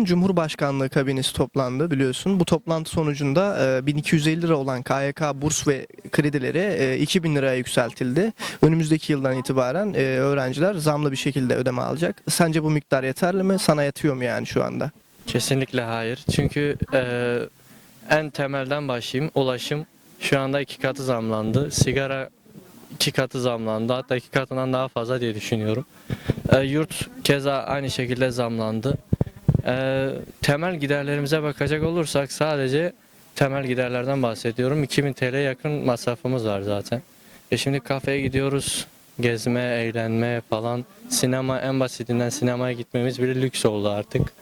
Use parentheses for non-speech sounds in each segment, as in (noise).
Dün Cumhurbaşkanlığı kabinesi toplandı biliyorsun. Bu toplantı sonucunda e, 1250 lira olan KYK burs ve kredileri e, 2000 liraya yükseltildi. Önümüzdeki yıldan itibaren e, öğrenciler zamlı bir şekilde ödeme alacak. Sence bu miktar yeterli mi? Sana yatıyor mu yani şu anda? Kesinlikle hayır. Çünkü e, en temelden başlayayım. Ulaşım şu anda iki katı zamlandı. Sigara iki katı zamlandı. Hatta iki katından daha fazla diye düşünüyorum. E, yurt keza aynı şekilde zamlandı. E, temel giderlerimize bakacak olursak sadece temel giderlerden bahsediyorum. 2000 TL yakın masrafımız var zaten. E şimdi kafeye gidiyoruz. Gezme, eğlenme falan. Sinema en basitinden sinemaya gitmemiz bile lüks oldu artık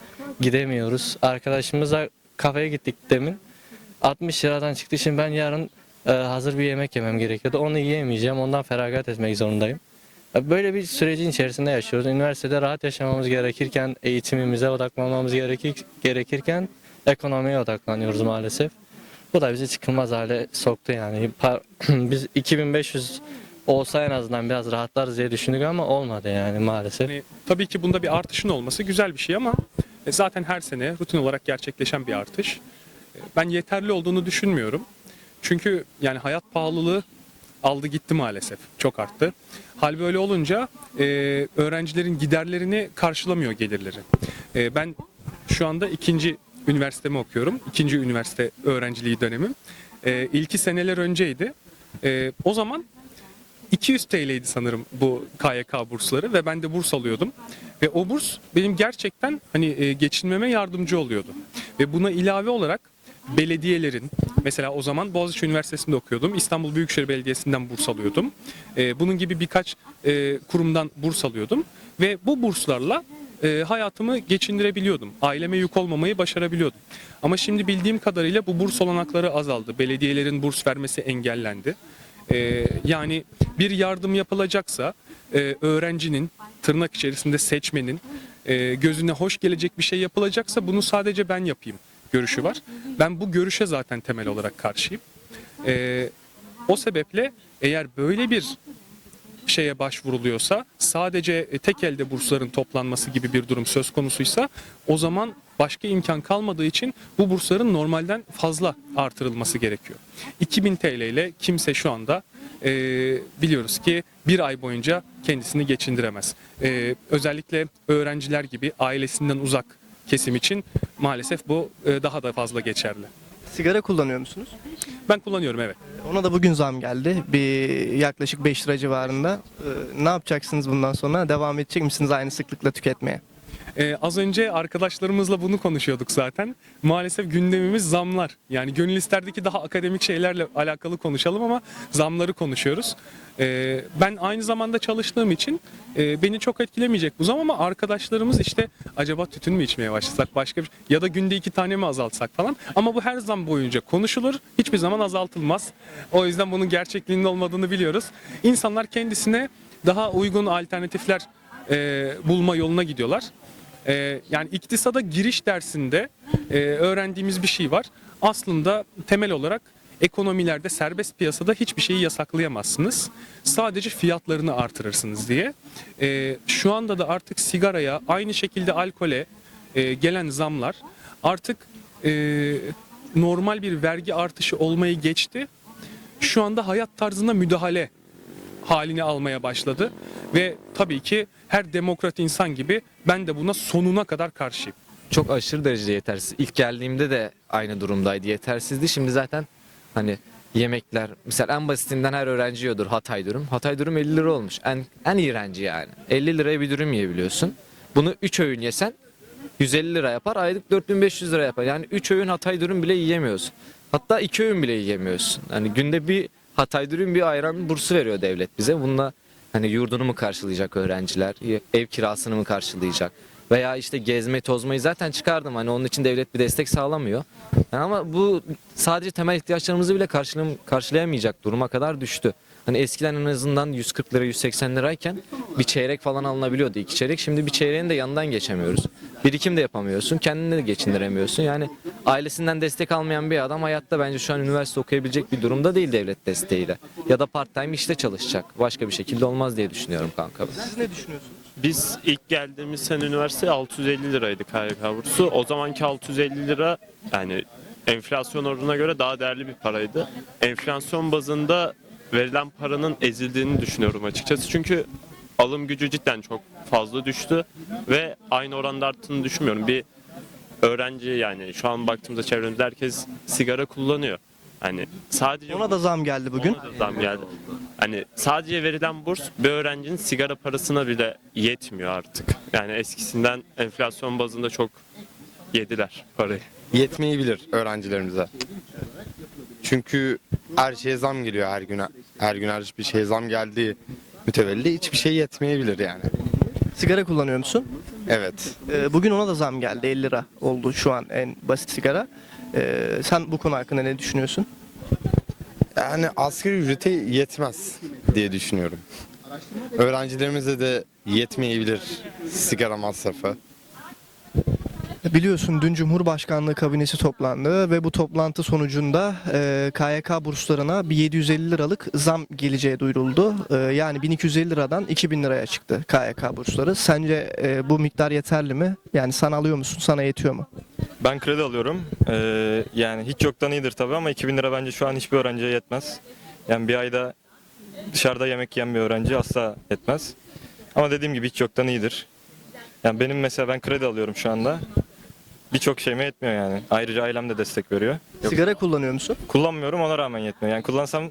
gidemiyoruz. Arkadaşımızla kafeye gittik demin. 60 liradan çıktı. Şimdi ben yarın e, hazır bir yemek yemem gerekiyordu. Onu yiyemeyeceğim. Ondan feragat etmek zorundayım. Böyle bir sürecin içerisinde yaşıyoruz. Üniversitede rahat yaşamamız gerekirken, eğitimimize odaklanmamız gerekir, gerekirken ekonomiye odaklanıyoruz maalesef. Bu da bizi çıkılmaz hale soktu yani. (clears throat) Biz 2500 olsa en azından biraz rahatlarız diye düşündük ama olmadı yani maalesef. Yani tabii ki bunda bir artışın olması güzel bir şey ama e, zaten her sene rutin olarak gerçekleşen bir artış. E, Ben yeterli olduğunu düşünmüyorum. Çünkü yani hayat pahalılığı aldı gitti maalesef. Çok arttı. Hal böyle olunca e, öğrencilerin giderlerini karşılamıyor gelirleri. E, ben şu anda ikinci üniversitemi okuyorum. İkinci üniversite öğrenciliği dönemim. E, ilki seneler önceydi. E, o zaman 200 TL'ydi sanırım bu KYK bursları ve ben de burs alıyordum. Ve o burs benim gerçekten hani e, geçinmeme yardımcı oluyordu. Ve buna ilave olarak belediyelerin mesela o zaman Boğaziçi Üniversitesi'nde okuyordum. İstanbul Büyükşehir Belediyesi'nden burs alıyordum. E, bunun gibi birkaç e, kurumdan burs alıyordum ve bu burslarla e, hayatımı geçindirebiliyordum. Aileme yük olmamayı başarabiliyordum. Ama şimdi bildiğim kadarıyla bu burs olanakları azaldı. Belediyelerin burs vermesi engellendi. Ee, yani bir yardım yapılacaksa e, öğrencinin tırnak içerisinde seçmenin gözüne hoş gelecek bir şey yapılacaksa bunu sadece ben yapayım görüşü var. Ben bu görüşe zaten temel olarak karşıyım. Ee, o sebeple eğer böyle bir şeye başvuruluyorsa sadece e, tek elde bursların toplanması gibi bir durum söz konusuysa o zaman başka imkan kalmadığı için bu bursların normalden fazla artırılması gerekiyor. 2000 TL ile kimse şu anda e, biliyoruz ki bir ay boyunca kendisini geçindiremez. E, özellikle öğrenciler gibi ailesinden uzak kesim için maalesef bu e, daha da fazla geçerli. Sigara kullanıyor musunuz? Ben kullanıyorum evet. Ona da bugün zam geldi. Bir yaklaşık 5 lira civarında. Ee, ne yapacaksınız bundan sonra? Devam edecek misiniz aynı sıklıkla tüketmeye? Ee, az önce arkadaşlarımızla bunu konuşuyorduk zaten. Maalesef gündemimiz zamlar. Yani gönül isterdi ki daha akademik şeylerle alakalı konuşalım ama zamları konuşuyoruz. Ee, ben aynı zamanda çalıştığım için e, beni çok etkilemeyecek bu zam ama arkadaşlarımız işte acaba tütün mü içmeye başlasak başka bir ya da günde iki tane mi azaltsak falan. Ama bu her zam boyunca konuşulur. Hiçbir zaman azaltılmaz. O yüzden bunun gerçekliğinin olmadığını biliyoruz. İnsanlar kendisine daha uygun alternatifler e, bulma yoluna gidiyorlar. Ee, yani iktisada giriş dersinde e, öğrendiğimiz bir şey var. Aslında temel olarak ekonomilerde serbest piyasada hiçbir şeyi yasaklayamazsınız. Sadece fiyatlarını artırırsınız diye. Ee, şu anda da artık sigaraya aynı şekilde alkole e, gelen zamlar artık e, normal bir vergi artışı olmayı geçti. Şu anda hayat tarzına müdahale halini almaya başladı. Ve tabii ki her demokrat insan gibi ben de buna sonuna kadar karşıyım. çok aşırı derecede yetersiz. İlk geldiğimde de aynı durumdaydı. Yetersizdi. Şimdi zaten hani yemekler mesela en basitinden her öğrenci yiyordur Hatay dürüm. Hatay dürüm 50 lira olmuş. En en iğrenci yani. 50 liraya bir dürüm yiyebiliyorsun. Bunu 3 öğün yesen 150 lira yapar. Aylık 4500 lira yapar. Yani 3 öğün Hatay dürüm bile yiyemiyorsun. Hatta 2 öğün bile yiyemiyorsun. Hani günde bir Hatay dürüm bir ayran bursu veriyor devlet bize. Bununla hani yurdunu mu karşılayacak öğrenciler? Ev kirasını mı karşılayacak? Veya işte gezme tozmayı zaten çıkardım. Hani onun için devlet bir destek sağlamıyor. Yani ama bu sadece temel ihtiyaçlarımızı bile karşılayamayacak duruma kadar düştü. Hani eskiden en azından 140 lira 180 lirayken bir çeyrek falan alınabiliyordu. iki çeyrek. Şimdi bir çeyreğin de yanından geçemiyoruz. Birikim de yapamıyorsun. Kendini de geçindiremiyorsun. Yani ailesinden destek almayan bir adam hayatta bence şu an üniversite okuyabilecek bir durumda değil devlet desteğiyle. Ya da part time işte çalışacak. Başka bir şekilde olmaz diye düşünüyorum kanka. Siz ne düşünüyorsunuz? biz ilk geldiğimiz sene üniversite 650 liraydı KYK bursu. O zamanki 650 lira yani enflasyon oranına göre daha değerli bir paraydı. Enflasyon bazında verilen paranın ezildiğini düşünüyorum açıkçası. Çünkü alım gücü cidden çok fazla düştü ve aynı oranda arttığını düşünmüyorum. Bir öğrenci yani şu an baktığımızda çevremizde herkes sigara kullanıyor. Hani sadece Ona da zam geldi bugün. ona da zam geldi. Hani sadece verilen burs bir öğrencinin sigara parasına bile yetmiyor artık. Yani eskisinden enflasyon bazında çok yediler parayı. yetmeyebilir öğrencilerimize. Çünkü her şeye zam geliyor her gün. Her gün her bir şeye zam geldiği mütevelli hiçbir şey yetmeyebilir yani. Sigara kullanıyor musun? Evet. Ee, bugün ona da zam geldi 50 lira oldu şu an en basit sigara. Ee, sen bu konu hakkında ne düşünüyorsun? Yani asgari ücrete yetmez diye düşünüyorum. Öğrencilerimize de yetmeyebilir sigara masrafı. Biliyorsun dün Cumhurbaşkanlığı kabinesi toplandı ve bu toplantı sonucunda e, KYK burslarına bir 750 liralık zam geleceği duyuruldu. E, yani 1250 liradan 2000 liraya çıktı KYK bursları. Sence e, bu miktar yeterli mi? Yani sen alıyor musun? Sana yetiyor mu? Ben kredi alıyorum. Ee, yani hiç yoktan iyidir tabii ama 2000 lira bence şu an hiçbir öğrenciye yetmez. Yani bir ayda dışarıda yemek yiyen bir öğrenci asla yetmez. Ama dediğim gibi hiç yoktan iyidir. Yani benim mesela ben kredi alıyorum şu anda. Birçok şeyime yetmiyor yani. Ayrıca ailem de destek veriyor. Yok, Sigara kullanıyor musun? kullanmıyorum ona rağmen yetmiyor. Yani kullansam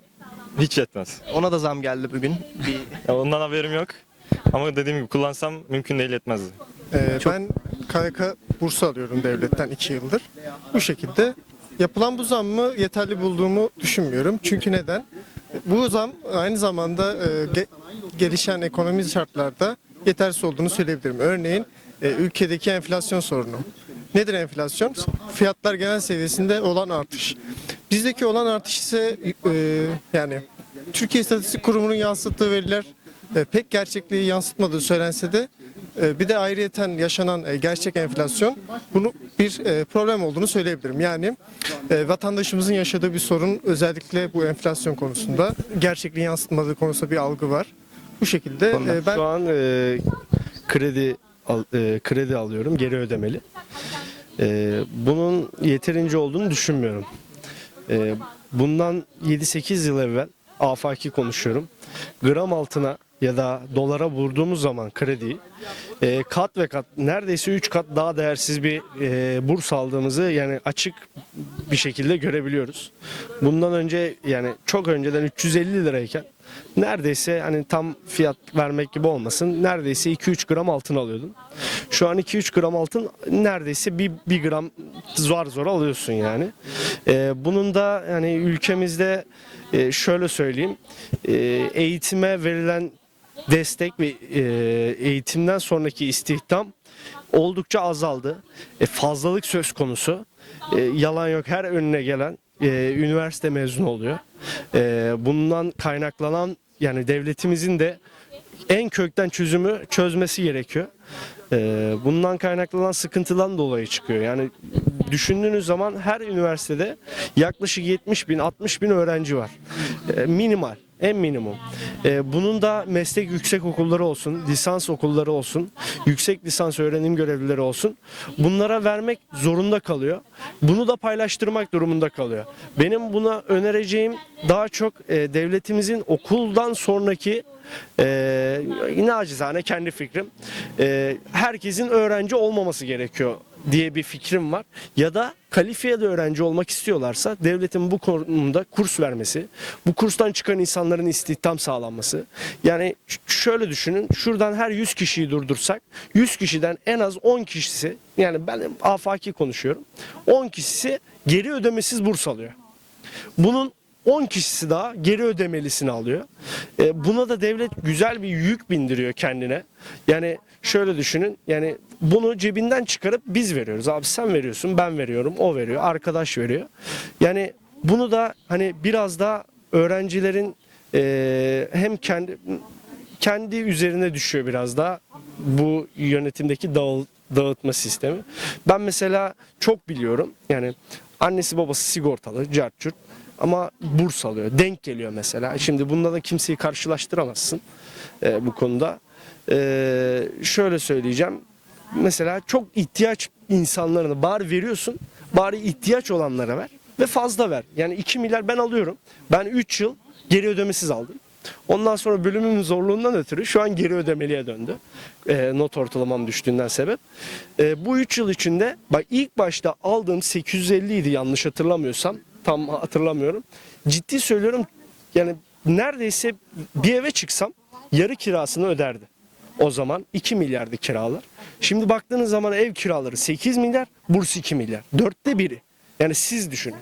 hiç yetmez. Ona da zam geldi bugün. Bir (laughs) Ya ondan haberim yok. Ama dediğim gibi kullansam mümkün değil yetmezdi. Ee, Ben KYK bursu alıyorum devletten 2 yıldır. Bu şekilde yapılan bu zammı yeterli bulduğumu düşünmüyorum. Çünkü neden? Bu zam aynı zamanda e, ge- gelişen ekonomi şartlarda yetersiz olduğunu söyleyebilirim. Örneğin e, ülkedeki enflasyon sorunu. Nedir enflasyon? Fiyatlar genel seviyesinde olan artış. Bizdeki olan artış ise e, yani Türkiye İstatistik Kurumu'nun yansıttığı veriler e, pek gerçekliği yansıtmadığı söylense de e, bir de ayrıyeten yaşanan e, gerçek enflasyon bunu bir e, problem olduğunu söyleyebilirim. Yani e, vatandaşımızın yaşadığı bir sorun özellikle bu enflasyon konusunda gerçekliği yansıtmadığı konusunda bir algı var. Bu şekilde e, ben Şu an e, kredi al- e, kredi alıyorum geri ödemeli. E, bunun yeterince olduğunu düşünmüyorum. E, bundan 7-8 yıl evvel afaki konuşuyorum. Gram altına ya da dolara vurduğumuz zaman krediyi e, kat ve kat neredeyse 3 kat daha değersiz bir e, burs aldığımızı yani açık bir şekilde görebiliyoruz. Bundan önce yani çok önceden 350 lirayken neredeyse hani tam fiyat vermek gibi olmasın neredeyse 2-3 gram altın alıyordun. Şu an 2-3 gram altın neredeyse 1, 1 gram zor zor alıyorsun yani. Ee, bunun da yani ülkemizde e, şöyle söyleyeyim e, eğitime verilen destek ve e, eğitimden sonraki istihdam oldukça azaldı. E, fazlalık söz konusu. E, yalan yok her önüne gelen e, üniversite mezunu oluyor. E, bundan kaynaklanan yani devletimizin de en kökten çözümü çözmesi gerekiyor. E, bundan kaynaklanan sıkıntıdan dolayı çıkıyor. Yani düşündüğünüz zaman her üniversitede yaklaşık 70 bin 60 bin öğrenci var. E, minimal en minimum. E, bunun da meslek yüksek okulları olsun, lisans okulları olsun, yüksek lisans öğrenim görevlileri olsun. Bunlara vermek zorunda kalıyor. Bunu da paylaştırmak durumunda kalıyor. Benim buna önereceğim daha çok e, devletimizin okuldan sonraki e, nacizane kendi fikrim. E, herkesin öğrenci olmaması gerekiyor diye bir fikrim var. Ya da kalifiyeli öğrenci olmak istiyorlarsa devletin bu konuda kurs vermesi, bu kurstan çıkan insanların istihdam sağlanması. Yani şöyle düşünün, şuradan her 100 kişiyi durdursak, 100 kişiden en az 10 kişisi, yani ben afaki konuşuyorum, 10 kişisi geri ödemesiz burs alıyor. Bunun 10 kişisi daha geri ödemelisini alıyor. E, buna da devlet güzel bir yük bindiriyor kendine. Yani şöyle düşünün yani bunu cebinden çıkarıp biz veriyoruz. Abi sen veriyorsun ben veriyorum o veriyor arkadaş veriyor. Yani bunu da hani biraz da öğrencilerin e, hem kendi kendi üzerine düşüyor biraz da bu yönetimdeki dağıl, dağıtma sistemi. Ben mesela çok biliyorum yani annesi babası sigortalı cart curt ama burs alıyor. Denk geliyor mesela. Şimdi bunda da kimseyi karşılaştıramazsın e, bu konuda. Ee, şöyle söyleyeceğim. Mesela çok ihtiyaç insanlarını bari veriyorsun. Bari ihtiyaç olanlara ver ve fazla ver. Yani 2 milyar ben alıyorum. Ben 3 yıl geri ödemesiz aldım. Ondan sonra bölümümün zorluğundan ötürü şu an geri ödemeliye döndü. Ee, not ortalamam düştüğünden sebep. Ee, bu 3 yıl içinde bak ilk başta aldığım 850 idi yanlış hatırlamıyorsam. Tam hatırlamıyorum. Ciddi söylüyorum yani neredeyse bir eve çıksam yarı kirasını öderdi. O zaman 2 milyardı kiralar. Şimdi baktığınız zaman ev kiraları 8 milyar, burs 2 milyar. Dörtte biri. Yani siz düşünün.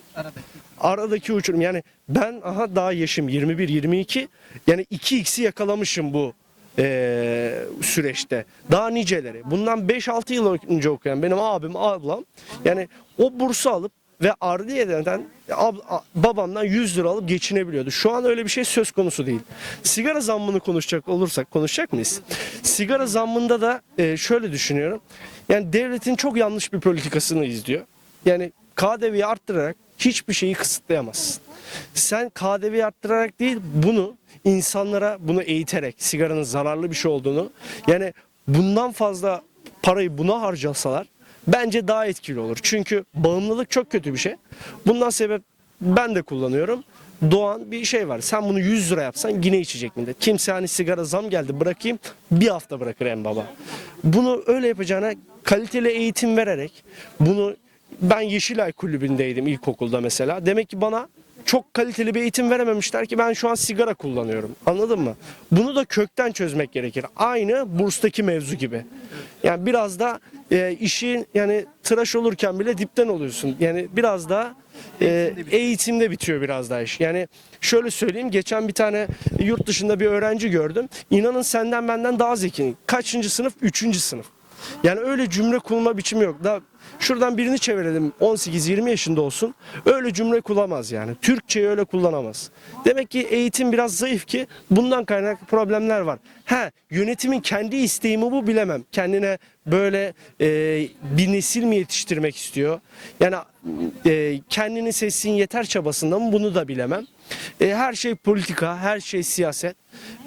Aradaki uçurum. Yani ben aha daha yaşım 21-22. Yani 2x'i yakalamışım bu eee, süreçte. Daha niceleri. Bundan 5-6 yıl önce okuyan benim abim, ablam yani o bursu alıp ve Ardiye'den ab- babamdan 100 lira alıp geçinebiliyordu. Şu an öyle bir şey söz konusu değil. Sigara zammını konuşacak olursak konuşacak mıyız? Sigara zammında da e, şöyle düşünüyorum. Yani devletin çok yanlış bir politikasını izliyor. Yani KDV'yi arttırarak hiçbir şeyi kısıtlayamazsın. Sen KDV'yi arttırarak değil bunu insanlara bunu eğiterek sigaranın zararlı bir şey olduğunu yani bundan fazla parayı buna harcasalar bence daha etkili olur. Çünkü bağımlılık çok kötü bir şey. Bundan sebep ben de kullanıyorum. Doğan bir şey var. Sen bunu 100 lira yapsan yine içecek millet. Kimse hani sigara zam geldi bırakayım bir hafta bırakır en baba. Bunu öyle yapacağına kaliteli eğitim vererek bunu ben Yeşilay kulübündeydim ilkokulda mesela. Demek ki bana çok kaliteli bir eğitim verememişler ki ben şu an sigara kullanıyorum. Anladın mı? Bunu da kökten çözmek gerekir. Aynı burstaki mevzu gibi. Yani biraz da e, işin yani tıraş olurken bile dipten oluyorsun. Yani biraz da e, eğitimde bitiyor biraz daha iş. Yani şöyle söyleyeyim geçen bir tane yurt dışında bir öğrenci gördüm. İnanın senden benden daha zeki. Kaçıncı sınıf? Üçüncü sınıf. Yani öyle cümle kurma biçimi yok. Da şuradan birini çevirelim 18-20 yaşında olsun. Öyle cümle kullanamaz yani. Türkçeyi öyle kullanamaz. Demek ki eğitim biraz zayıf ki bundan kaynaklı problemler var. Ha yönetimin kendi isteği mi bu bilemem. Kendine böyle e, bir nesil mi yetiştirmek istiyor? Yani e, kendini seçsin yeter çabasında mı bunu da bilemem. E, her şey politika, her şey siyaset.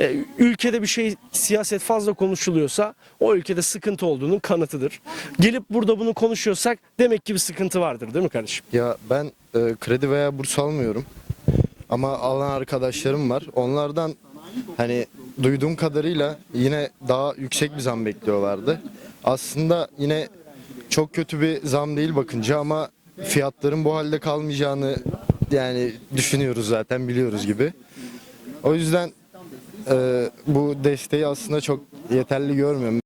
E, ülkede bir şey siyaset fazla konuşuluyorsa o ülkede sıkıntı olduğunun kanıtıdır. Gelip burada bunu konuşuyorsak demek ki bir sıkıntı vardır değil mi kardeşim? Ya ben e, kredi veya burs almıyorum. Ama alan arkadaşlarım var. Onlardan hani duyduğum kadarıyla yine daha yüksek bir zam bekliyorlardı. Aslında yine çok kötü bir zam değil bakınca ama fiyatların bu halde kalmayacağını yani düşünüyoruz zaten biliyoruz gibi. O yüzden e, bu desteği aslında çok yeterli görmüyorum.